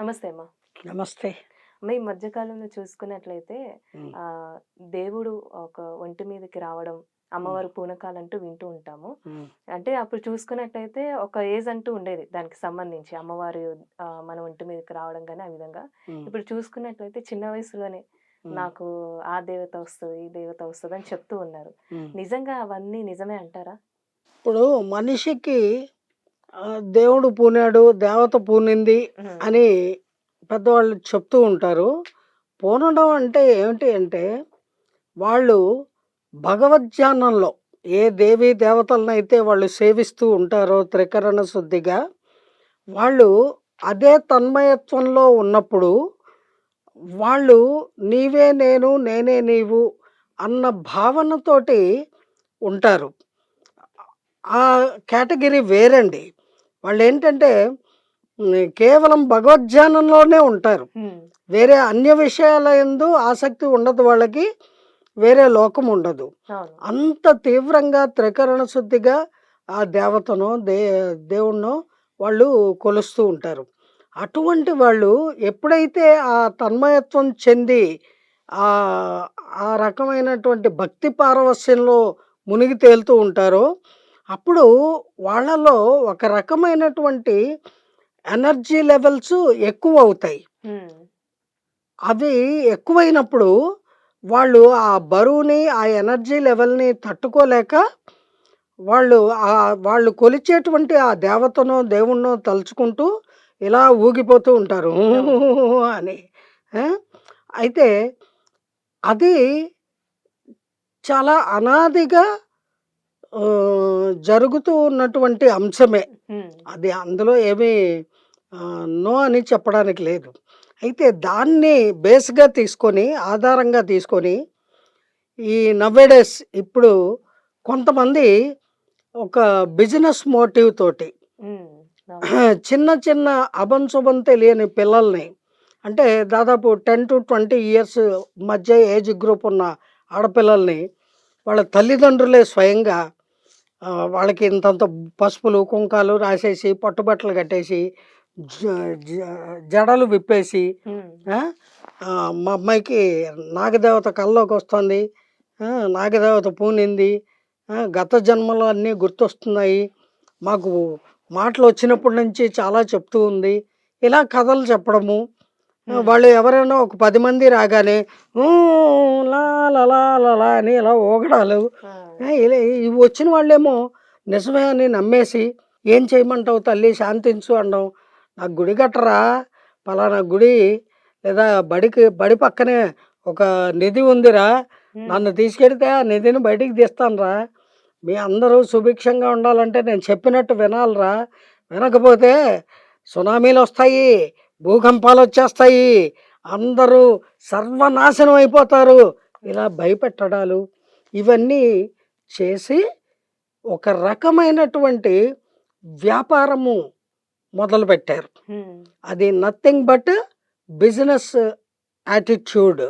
నమస్తే అమ్మా. నమస్తే. అమ్మ ఈ మధ్యకాలంలో చూసుకున్నట్లయితే ఆ దేవుడు ఒక ఒంటి మీదకి రావడం అమ్మవారి పూనకాలంటూ వింటూ ఉంటాము. అంటే అప్పుడు చూసుకున్నట్లయితే ఒక ఏజ్ అంటూ ఉండేది దానికి సంబంధించి. అమ్మవారి మన ఒంటి మీదకి రావడం కానీ ఆ విధంగా. ఇప్పుడు చూసుకున్నట్లయితే చిన్న వయసులోనే నాకు ఆ దేవత వస్తుంది ఈ దేవత వస్తుంది అని చెప్తూ ఉన్నారు. నిజంగా అవన్నీ నిజమే అంటారా? ఇప్పుడు మనిషికి దేవుడు పూనాడు దేవత పూనింది అని పెద్దవాళ్ళు చెప్తూ ఉంటారు. పూనడం అంటే ఏమిటి అంటే వాళ్ళు భగవద్ధ్యానంలో ఏ దేవీ దేవతలను అయితే వాళ్ళు సేవిస్తూ ఉంటారో త్రికరణ శుద్ధిగా వాళ్ళు అదే తన్మయత్వంలో ఉన్నప్పుడు వాళ్ళు నీవే నేను నేనే నీవు అన్న భావనతోటి ఉంటారు. ఆ కేటగిరీ వేరండి. వాళ్ళు ఏంటంటే కేవలం భగవద్ధ్యానంలోనే ఉంటారు. వేరే అన్య విషయాల ఎందు ఆసక్తి ఉండదు వాళ్ళకి వేరే లోకం ఉండదు. అంత తీవ్రంగా త్రికరణ శుద్ధిగా ఆ దేవతనో దే దేవుణ్ణో వాళ్ళు కొలుస్తూ ఉంటారు. అటువంటి వాళ్ళు ఎప్పుడైతే ఆ తన్మయత్వం చెంది ఆ ఆ రకమైనటువంటి భక్తి పారవస్యంలో మునిగి తేలుతూ ఉంటారో అప్పుడు వాళ్ళలో ఒక రకమైనటువంటి ఎనర్జీ లెవెల్స్ ఎక్కువ అవుతాయి అవి ఎక్కువైనప్పుడు వాళ్ళు ఆ బరువుని ఆ ఎనర్జీ లెవెల్ని తట్టుకోలేక వాళ్ళు ఆ వాళ్ళు కొలిచేటువంటి ఆ దేవతనో దేవుణ్ణో తలుచుకుంటూ ఇలా ఊగిపోతూ ఉంటారు. అని? అయితే అది చాలా అనాదిగా జరుగుతూ ఉన్నటువంటి అంశమే. అది అందులో ఏమీ నో అని చెప్పడానికి లేదు. అయితే దాన్ని బేస్గా తీసుకొని ఆధారంగా తీసుకొని ఈ నవ్వేడేస్ ఇప్పుడు కొంతమంది ఒక బిజినెస్ మోటివ్ తోటి. చిన్న చిన్న అభంశుభం తెలియని పిల్లల్ని అంటే దాదాపు టెన్ టు ట్వంటీ ఇయర్స్ మధ్య ఏజ్ గ్రూప్ ఉన్న ఆడపిల్లల్ని వాళ్ళ తల్లిదండ్రులే స్వయంగా ఆ, వాళ్ళకి ఇంతంత పసుపులు కుంకాలు రాసేసి పట్టుబట్టలు కట్టేసి జ- జ- జడలు విప్పేసి ఆ, మా అమ్మాయికి నాగదేవత కల్లోకి వస్తుంది. ఆ, నాగదేవత పూనింది. ఆ, గత జన్మలో అన్నీ గుర్తొస్తున్నాయి. మాకు మాటలు వచ్చినప్పటి నుంచి చాలా చెప్తూ ఉంది. ఇలా కథలు చెప్పడము వాళ్ళు ఎవరైనా ఒక పది మంది రాగానే "ఊ, లా లా లా లా లా" అని ఇలా ఊగడాలు. ఆ, ఇలా ఇవి వచ్చిన వాళ్ళేమో నిజమే అని నమ్మేసి ఏం చేయమంటావు తల్లి? శాంతించు అనడం నాకు గుడి కట్టరా? పలానా గుడి లేదా బడికి బడి పక్కనే ఒక నిధి ఉందిరా. నన్ను తీసుకెడితే ఆ నిధిని బయటికి తీస్తానురా. మీ అందరూ సుభిక్షంగా ఉండాలంటే నేను చెప్పినట్టు వినాలిరా. వినకపోతే సునామీలు వస్తాయి భూకంపాలు వచ్చేస్తాయి అందరూ సర్వనాశనం అయిపోతారు. ఇలా భయపెట్టడాలు ఇవన్నీ చేసి ఒక రకమైనటువంటి వ్యాపారము మొదలుపెట్టారు. అది nothing but business attitude.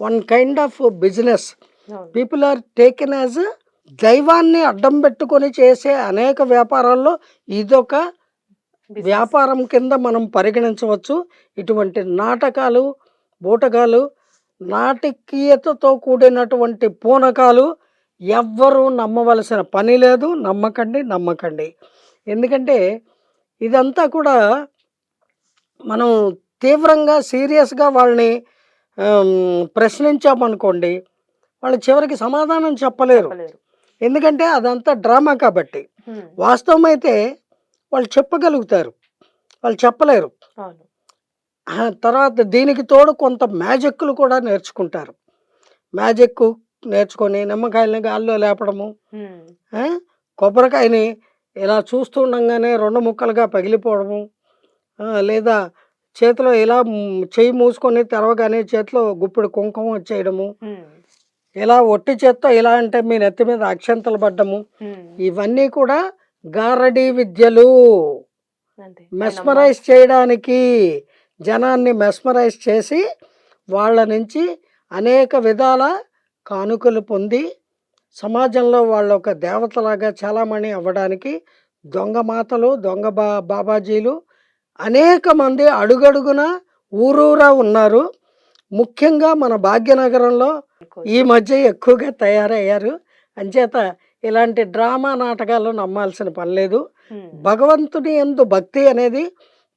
One kind of business. People are taken as దైవాన్ని అడ్డం పెట్టుకొని చేసే అనేక వ్యాపారాల్లో ఇదొక. వ్యాపారం కింద మనం పరిగణించవచ్చు. ఇటువంటి నాటకాలు బూటకాలు నాటకీయతతో కూడినటువంటి పూనకాలు ఎవ్వరూ నమ్మవలసిన పని లేదు. నమ్మకండి నమ్మకండి. ఎందుకంటే ఇదంతా కూడా మనం తీవ్రంగా సీరియస్గా వాళ్ళని ప్రశ్నించామనుకోండి వాళ్ళు చివరికి సమాధానం చెప్పలేరు. ఎందుకంటే అదంతా డ్రామా కాబట్టి. వాస్తవం అయితే వాళ్ళు చెప్పగలుగుతారు. వాళ్ళు చెప్పలేరు. తర్వాత దీనికి తోడు కొంత మ్యాజిక్లు కూడా నేర్చుకుంటారు. మ్యాజిక్ నేర్చుకొని నిమ్మకాయలని గాల్లో లేపడము కొబ్బరికాయని ఇలా చూస్తుండగానే రెండు ముక్కలుగా పగిలిపోవడము లేదా చేతిలో ఇలా మ్, చెయ్యి మూసుకొని తెరవగానే చేతిలో గుప్పిడి కుంకుమ వచ్చేయడము ఇలా ఒట్టి చేత్తో ఇలా అంటే మీ నెత్తి మీద అక్షంతలు పడ్డము ఇవన్నీ కూడా గారడీ విద్యలు మెస్మరైజ్ చేయడానికి జనాన్ని మెస్మరైజ్ చేసి వాళ్ళ నుంచి అనేక విధాల కానుకలు పొంది సమాజంలో వాళ్ళ ఒక దేవతలాగా చాలామణి అవ్వడానికి దొంగ మాతలు దొంగ బా బాబాజీలు అనేక మంది అడుగడుగున ఊరూరా ఉన్నారు. ముఖ్యంగా మన భాగ్యనగరంలో ఈ మధ్య ఎక్కువగా తయారయ్యారు. అంచేత ఇలాంటి డ్రామా నాటకాలు నమ్మాల్సిన పని లేదు. భగవంతుని ఎందు భక్తి అనేది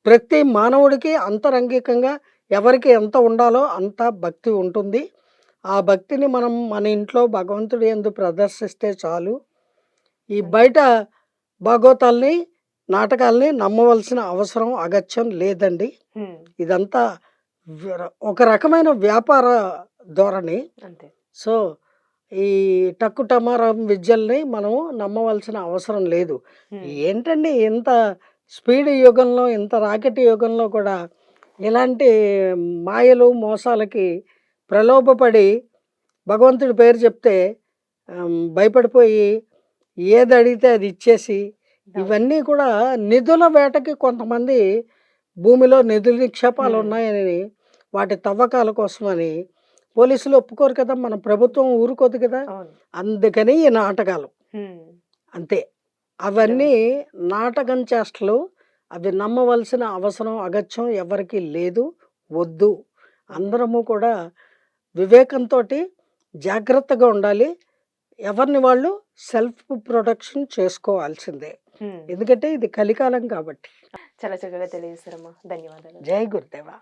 ప్రతి మానవుడికి అంతరంగికంగా ఎవరికి ఎంత ఉండాలో అంత భక్తి ఉంటుంది. ఆ భక్తిని మనం మన ఇంట్లో భగవంతుడి ఎందు ప్రదర్శిస్తే చాలు. ఈ బయట భాగవతాల్ని నాటకాల్ని నమ్మవలసిన అవసరం అగత్యం లేదండి. ఇదంతా ఒక రకమైన వ్యాపార ధోరణి. సో ఈ టక్కు టమారం విద్యల్ని మనం నమ్మవలసిన అవసరం లేదు. ఏంటండి ఇంత స్పీడ్ యుగంలో ఇంత రాకెట్ యుగంలో కూడా ఇలాంటి మాయలు మోసాలకి ప్రలోభపడి భగవంతుడి పేరు చెప్తే భయపడిపోయి ఏది అడిగితే అది ఇచ్చేసి ఇవన్నీ కూడా నిధుల వేటకి కొంతమంది భూమిలో నిధుల నిక్షేపాలు. ఉన్నాయని వాటి తవ్వకాల కోసమని పోలీసులు ఒప్పుకోరు కదా మన ప్రభుత్వం ఊరుకోదు కదా. అందుకని ఈ నాటకాలు. అంతే. అవన్నీ నాటకం చేష్టలు. అవి నమ్మవలసిన అవసరం అగత్యం ఎవరికి లేదు వద్దు. అందరము కూడా వివేకంతో జాగ్రత్తగా ఉండాలి. ఎవరిని వాళ్ళు సెల్ఫ్ ప్రొటెక్షన్ చేసుకోవాల్సిందే. ఎందుకంటే ఇది కలికాలం కాబట్టి. చాలా చక్కగా తెలియజేస్తారమ్మా ధన్యవాదాలు. జై గురుదేవా.